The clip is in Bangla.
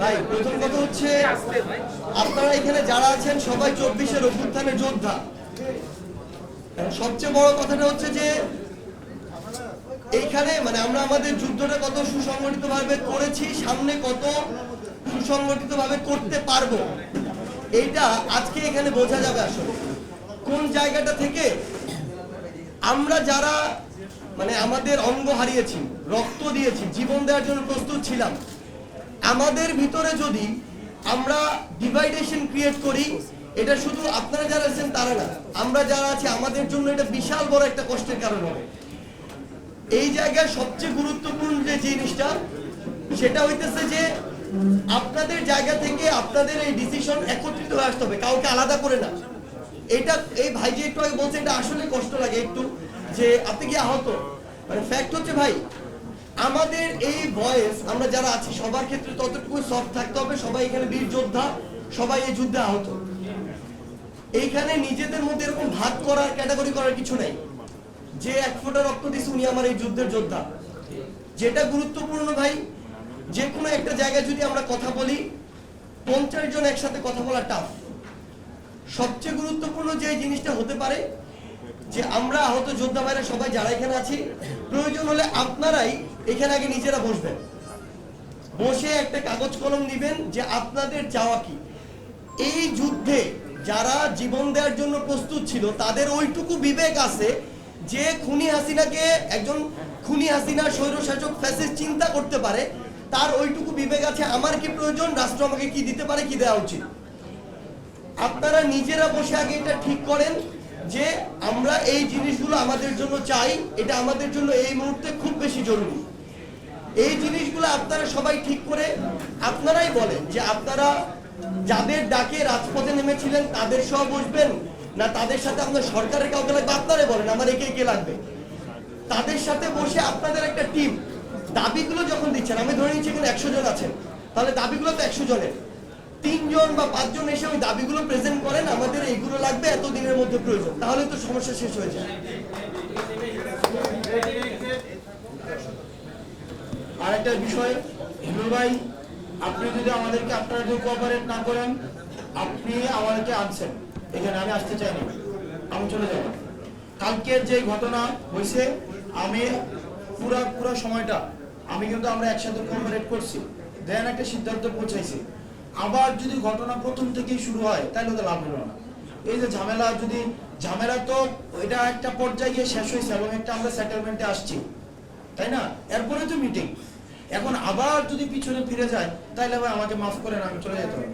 ভাই, প্রথম কথা হচ্ছে, আপনারা এখানে যারা আছেন, সবাই চব্বিশের অভ্যুত্থানের যোদ্ধা। সবচেয়ে বড় কথাটা হচ্ছে যে এইখানে মানে আমরা আমাদের যুদ্ধটা কত সুসংগঠিত ভাবে করেছি, সামনে কত সুসংগঠিত ভাবে করতে পারব, এইটা আজকে এখানে বোঝা যাবে আসলে। কোন জায়গাটা থেকে আমরা যারা মানে আমাদের অঙ্গ হারিয়েছি, রক্ত দিয়েছি, জীবন দেওয়ার জন্য প্রস্তুত ছিলাম আমাদের ভিতরে যদি আমরা ডিভাইডেশন ক্রিয়েট করি, এটা শুধু আপনারা যারা আছেন তারা না, আমরা যারা আছি আমাদের জন্য এটা বিশাল বড় একটা কষ্টের কারণ হবে। এই জায়গায় সবচেয়ে গুরুত্বপূর্ণ যে জিনিসটা, সেটা হইতেছে যে আপনাদের জায়গা থেকে আপনাদের এই ডিসিশন একত্রিত হয়ে আসতে হবে, কাউকে আলাদা করে না। এটা এই ভাই যে একটু আগে বলছে, এটা আসলে কষ্ট লাগে একটু, যে আপনি কি আহত? মানে ফ্যাক্ট হচ্ছে ভাই আমাদের এই ভয়েস আমরা যারা আছি, সবার ক্ষেত্রে ততটুকু সফট থাকতে হবে। সবাই এখানে বীর যোদ্ধা, সবাই এই যুদ্ধে আহত। এইখানে নিজেদের মধ্যে এরকম ভাগ করার ক্যাটাগরি করার কিছু নাই। যে এক ফোঁটা রক্ত দিছে, উনি আমার এই যুদ্ধের যোদ্ধা। যেটা গুরুত্বপূর্ণ ভাই, যে কোনো একটা জায়গায় যদি আমরা কথা বলি, পঞ্চাশ জন একসাথে কথা বলা টাফ সবচেয়ে গুরুত্বপূর্ণ যে জিনিসটা হতে পারে, যে আমরা আহত যোদ্ধা ভাইরা সবাই যারা এখানে আছি প্রয়োজন হলে আপনারাই এখানে আগে নিজেরা বসবেন। বসে একটা কাগজ কলম নিবেন যে আপনাদের চাওয়া কি। এই যুদ্ধে যারা জীবন দেওয়ার জন্য প্রস্তুত ছিল, তাদের ওইটুকু বিবেক আছে যে খুনি হাসিনাকে একজন খুনি হাসিনা স্বৈরশাসক ফ্যাসিস্ট চিন্তা করতে পারে, তার ওইটুকু বিবেক আছে। আমার কি প্রয়োজন? রাষ্ট্র আমাকে কি দিতে পারে, কি দেওয়া উচিত? আপনারা নিজেরা বসে আগে এটা ঠিক করেন। যে আমরা এই জিনিসগুলো আমাদের জন্য চাই, এটা আমাদের জন্য এই মুহূর্তে খুব বেশি জরুরি। এই জিনিসগুলো আপনারা সবাই ঠিক করে, আপনারাই বলেন যে আপনারা যাদের ডাকে রাজপথে নেমেছিলেন, তাদের সহ বসবেন, না তাদের সাথে আপনার সরকারের কাউকে লাগবে, আপনারাই বলেন, আমার একে একে লাগবে। তাদের সাথে বসে আপনাদের একটা টিম দাবিগুলো যখন দিচ্ছেন, আমি ধরে নিচ্ছি এখানে একশো জন আছেন, তাহলে দাবিগুলো তো একশো জনের। তিনজন বা পাঁচজন এসে ওই দাবিগুলো প্রেজেন্ট করেন, আমাদের এইগুলো লাগবে এত দিনের মধ্যে প্রয়োজন। তাহলে তো সমস্যা শেষ হয়ে যায়। আরেকটা বিষয়, হিমুল ভাই, আপনি যদি আমাদেরকে আপনারা যদি কোঅপারেট না করেন, আপনি আমাদেরকে আনছেন। এখানে আমি আসতে চাইনি আমি চলে যাব। কালকের যে ঘটনা হয়েছে, আমি পুরা, পুরো সময়টা, আমি কিন্তু আমরা একসাথে কোঅপারেট করছি। দেন একটা সিদ্ধান্ত পৌঁছাইছি। আবার যদি ঘটনা প্রথম থেকেই শুরু হয়, তাহলে তো লাভ হলো না। এই যে ঝামেলা, যদি ঝামেলা তো এটা একটা পর্যায়ে গিয়ে শেষ হয়েছে এবং একটা আমরা সেটেলমেন্টে আসছি, তাই না? এরপরে তো মিটিং এখন আবার যদি পিছনে ফিরে যায়, তাহলে আমাকে মাফ করেন আমি চলে যেতে হবে